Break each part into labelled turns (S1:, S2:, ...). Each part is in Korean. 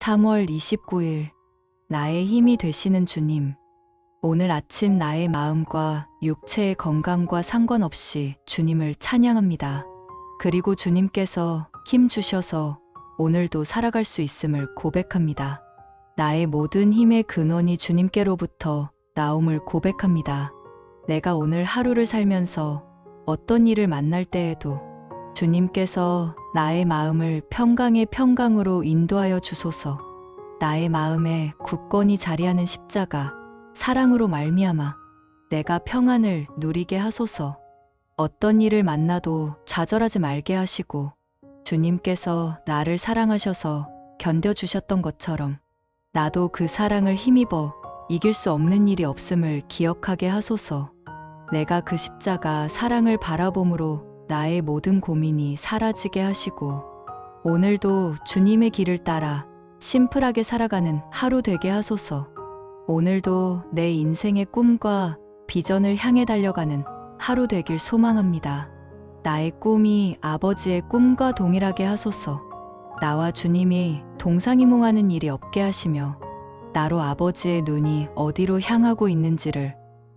S1: 3월 29일 나의 힘이 되시는 주님. 오늘 아침 나의 마음과 육체의 건강과 상관없이 주님을 찬양합니다. 그리고 주님께서 힘 주셔서 오늘도 살아갈 수 있음을 고백합니다. 나의 모든 힘의 근원이 주님께로부터 나옴을 고백합니다. 내가 오늘 하루를 살면서 어떤 일을 만날 때에도 주님께서 나의 마음을 평강의 평강으로 인도하여 주소서. 나의 마음에 굳건히 자리하는 십자가 사랑으로 말미암아 내가 평안을 누리게 하소서. 어떤 일을 만나도 좌절하지 말게 하시고 주님께서 나를 사랑하셔서 견뎌 주셨던 것처럼 나도 그 사랑을 힘입어 이길 수 없는 일이 없음을 기억하게 하소서. 내가 그 십자가 사랑을 바라봄으로 나의 모든 고민이 사라지게 하시고 오늘도 주님의 길을 따라 심플하게 살아가는 하루 되게 하소서. 오늘도 내 인생의 꿈과 비전을 향해 달려가는 하루 되길 소망합니다. 나의 꿈이 아버지의 꿈과 동일하게 하소서. 나와 주님이 동상이몽하는 일이 없게 하시며 나로 아버지의 눈이 어디로 향하고 있는지를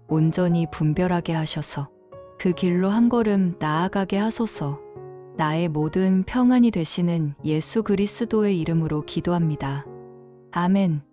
S1: 온전히 분별하게 하셔서 그 길로 한 걸음 나아가게 하소서. 나의 모든 평안이 되시는 예수 그리스도의 이름으로 기도합니다. 아멘.